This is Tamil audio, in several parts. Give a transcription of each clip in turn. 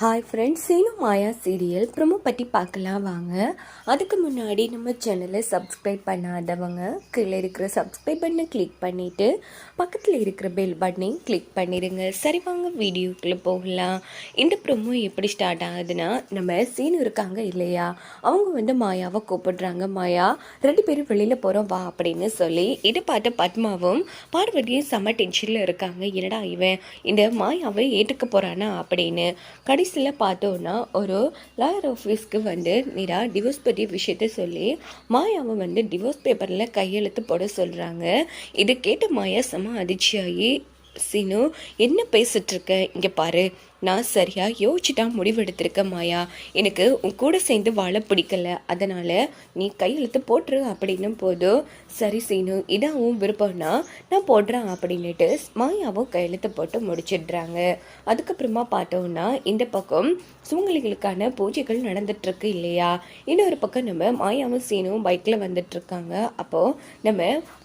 Hi friends Seenu Maya serial promo பற்றி பார்க்கலாம் வாங்க. அதுக்கு முன்னாடி நம்ம சேனலை சப்ஸ்கிரைப் பண்ணாதவங்க கீழே இருக்கிற சப்ஸ்கிரைப் பண்ணை கிளிக் பண்ணிவிட்டு பக்கத்தில் இருக்கிற பெல் பட்டனையும் கிளிக் பண்ணிடுங்க சரி வாங்க வீடியோக்குள்ளே போகலாம். இந்த ப்ரோமோ எப்படி ஸ்டார்ட் ஆகுதுன்னா நம்ம சீனு இருக்காங்க இல்லையா? அவங்க வந்து மாயாவை கூப்பிடுறாங்க. மாயா ரெண்டு பேரும் வெளியில் போகிறோம் வா அப்படின்னு சொல்லி இதை பார்த்த பத்மாவும் பார்வதியும் செம்ம டென்ஷனில் இருக்காங்க. என்னடா இவன்? இந்த மாயாவை ஏற்றுக்க போகிறானா அப்படின்னு கடைசியில் பார்த்தோன்னா ஒரு லாயர் ஆஃபீஸ்க்கு வந்து நிரா டிவோர்ஸ் பற்றி விஷயத்த சொல்லி மாயாவை வந்து டிவோர்ஸ் பேப்பரில் கையெழுத்து போட சொல்கிறாங்க இது கேட்ட மாயா செம அதிர்ச்சியாகி சீனு என்ன பேசிட்டு இருக்க? இங்கே பாரு. நான் சரியாக யோசிச்சுட்டா முடிவெடுத்திருக்க மாயா. எனக்கு உன் கூட சேர்ந்து வாழ பிடிக்கல. அதனால் நீ கையெழுத்து போட்டுரு அப்படின்னும் போதும் சரி சீனு இதான் உன் விருப்பம்னா நான் போடுறேன் அப்படின்னுட்டு மாயாவும் கையெழுத்து போட்டு முடிச்சிடுறாங்க. அதுக்கப்புறமா பார்த்தோம்னா இந்த பக்கம் சுமங்கலிகளுக்கான பூஜைகள் நடந்துட்டுருக்கு இல்லையா? இன்னொரு பக்கம் நம்ம மாயாவும் சீனும் பைக்கில் வந்துட்டுருக்காங்க. அப்போது நம்ம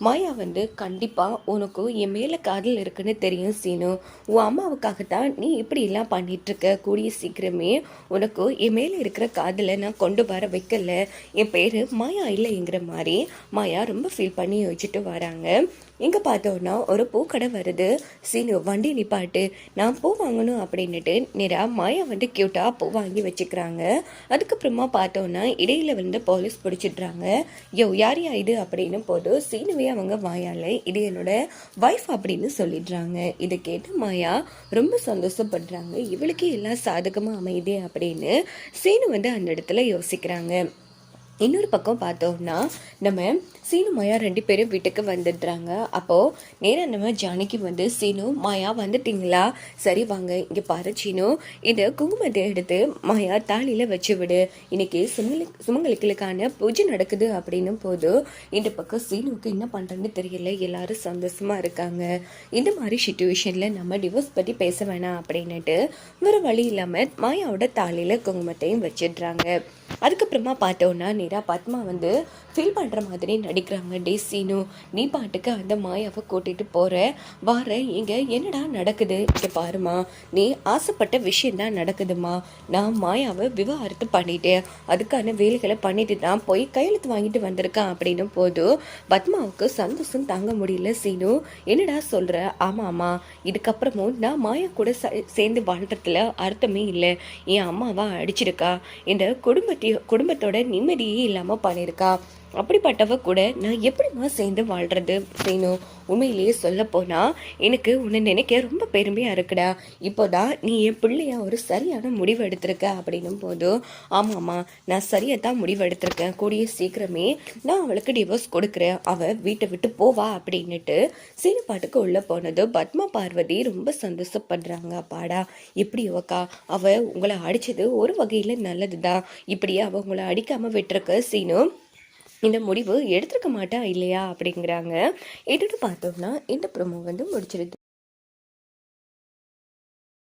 மாயா வந்து கண்டிப்பாக உனக்கு என் மேலே காதல் இருக்குன்னு தெரியும் சீனு. உன் அம்மாவுக்காக தான் நீ இப்படி எல்லாம் இதெல்லாம் இருக்க கூடிய சீக்கிரமே உனக்கு என் மேலே இருக்கிற காதலை நான் கொண்டு வர வைக்கல. என் பேர் மாயா இல்லைங்கிற மாதிரி மாயா ரொம்ப ஃபீல் பண்ணி யோசிச்சுட்டு வராங்க. இங்கே பார்த்தோன்னா ஒரு பூக்கடை வருது. சீனு வண்டி நிப்பாட்டு நான் பூ வாங்கணும் அப்படின்னுட்டு நேராக மாயா வந்து க்யூட்டாக பூ வாங்கி வச்சுக்கிறாங்க. அதுக்கப்புறமா பார்த்தோன்னா இடையில வந்து போலீஸ் பிடிச்சிடுறாங்க. யோ யார் யா இது? அப்படின்னு போது சீனுவே அவங்க மாயால இது என்னோட ஒய்ஃப் அப்படின்னு சொல்லிடுறாங்க. இதை கேட்டு மாயா ரொம்ப சந்தோஷப்படுறாங்க. இவளுக்கு எல்லாம் சாதகமாக அமையுதே அப்படின்னு சீனு வந்து அந்த இடத்துல யோசிக்கிறாங்க. இன்னொரு பக்கம் பார்த்தோம்னா நம்ம சீனு மாயா ரெண்டு பேரும் வீட்டுக்கு வந்துடுறாங்க. அப்போது நேராக நம்ம ஜானகி வந்து சீனு மாயா வந்துட்டிங்களா? சரி வாங்க. இங்கே பாரு சீனு. இந்த குங்குமத்தை எடுத்து மாயா தாலியில் வச்சு விடு. இன்னைக்கு சுமங்கலி சுமங்கலிகளுக்கான பூஜை நடக்குது. அப்படின்னும் போது இந்த பக்கம் சீனுவுக்கு என்ன பண்ணுறேன்னு தெரியல. எல்லாரும் சந்தோஷமாக இருக்காங்க. இந்த மாதிரி சுச்சுவேஷனில் நம்ம டிவோர்ஸ் பற்றி பேச வேணாம் அப்படின்னுட்டு வேறு வழி இல்லாமல் மாயாவோட தாலியில் குங்குமத்தையும் வச்சிடுறாங்க. அதுக்கப்புறமா பார்த்தோன்னா நேராக பத்மா வந்து ஃபீல் பண்ணுற மாதிரி நடிக்கிறாங்க. டே சீனு நீ பாட்டுக்கு அந்த மாயாவை கூட்டிகிட்டு போகிற வார இங்கே என்னடா நடக்குது? இங்கே பாருமா நீ ஆசைப்பட்ட விஷயம் தான் நடக்குதுமா நான் மாயாவை விவாகரத்து பண்ணிட்டேன். அதுக்கான வேலைகளை பண்ணிட்டு தான் போய் கையெழுத்து வாங்கிட்டு வந்திருக்கேன் அப்படின்னும் போதும் பத்மாவுக்கு சந்தோஷம் தாங்க முடியல சீனு. என்னடா சொல்கிற ஆமாம் ஆமா இதுக்கப்புறமும் நான் மாயா கூட ச- சேர்ந்து வாழ்கிறதுல அர்த்தமே இல்லை. என் அம்மாவா அடிச்சிருக்கா. இந்த குடும்பத்தை குடும்பத்தோட நிம்மதியே இல்லாம பண்ணியிருக்கா அப்படிப்பட்டவ கூட நான் எப்படிம்மா சேர்ந்து வாழ்றது செய்யணும் உண்மையிலேயே சொல்ல போனா எனக்கு உன்னை நினைக்க ரொம்ப பெருமையா இருக்குடா. இப்போதான் நீ என் பிள்ளையா ஒரு சரியான முடிவு எடுத்திருக்க அப்படின்னும் போது ஆமாம்மா நான் சரியா தான் முடிவு எடுத்திருக்கேன். கூடிய சீக்கிரமே நான் அவளுக்கு டிவோர்ஸ் கொடுக்குறேன். அவ வீட்டை விட்டு போவா அப்படின்னுட்டு சீனு பாட்டுக்கு உள்ள போனது. பத்மா பார்வதி ரொம்ப சந்தோஷப்படுறாங்க. அப்பாடா இப்படி அக்கா அவ உங்களை அடிச்சது ஒரு வகையில நல்லதுதான். இப்படியே அவ உங்களை அடிக்காம விட்டுருக்க சீனும் இந்த முடிவு எடுத்திருக்க மாட்டா இல்லையா அப்படிங்கிறாங்க. எடுத்து பார்த்தோம்னா இந்த ப்ரோமோ வந்து முடிச்சிருது.